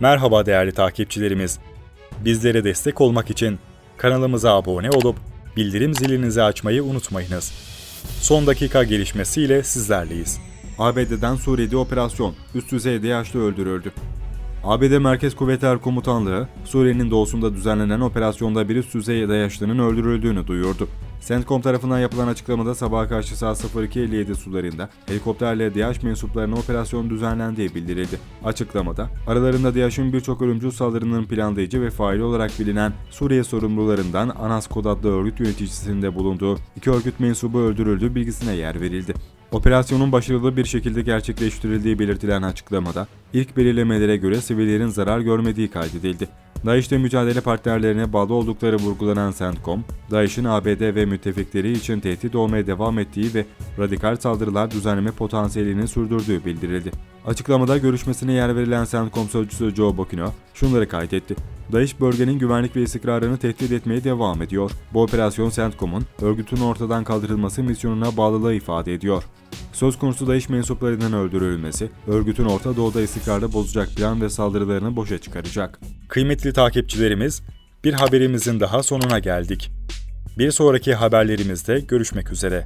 Merhaba değerli takipçilerimiz. Bizlere destek olmak için kanalımıza abone olup bildirim zilinizi açmayı unutmayınız. Son dakika gelişmesiyle sizlerleyiz. ABD'den Suriye'de operasyon, üst düzey DH'lı öldürüldü. ABD Merkez Kuvvetler Komutanlığı, Suriye'nin doğusunda düzenlenen operasyonda bir üst düzey DH'lının öldürüldüğünü duyurdu. CENTCOM tarafından yapılan açıklamada sabaha karşı saat 02.57 sularında helikopterle DH mensuplarına operasyon düzenlendiği bildirildi. Açıklamada, aralarında DH'ın birçok ölümcül saldırının planlayıcı ve faili olarak bilinen Suriye sorumlularından Anas Kod adlı örgüt yöneticisinde bulunduğu iki örgüt mensubu öldürüldüğü bilgisine yer verildi. Operasyonun başarılı bir şekilde gerçekleştirildiği belirtilen açıklamada, ilk belirlemelere göre sivillerin zarar görmediği kaydedildi. DAEŞ'te mücadele partnerlerine bağlı oldukları vurgulanan CENTCOM, DAEŞ'in ABD ve müttefikleri için tehdit olmaya devam ettiği ve radikal saldırılar düzenleme potansiyelini sürdürdüğü bildirildi. Açıklamada görüşmesine yer verilen CENTCOM sözcüsü Joe Bokino şunları kaydetti. DAEŞ bölgenin güvenlik ve istikrarını tehdit etmeye devam ediyor. Bu operasyon CENTCOM'un örgütün ortadan kaldırılması misyonuna bağlılığı ifade ediyor. Söz konusu DAEŞ mensuplarının öldürülmesi, örgütün Orta Doğu'da istikrarı bozacak plan ve saldırılarını boşa çıkaracak. Kıymetli takipçilerimiz, bir haberimizin daha sonuna geldik. Bir sonraki haberlerimizde görüşmek üzere.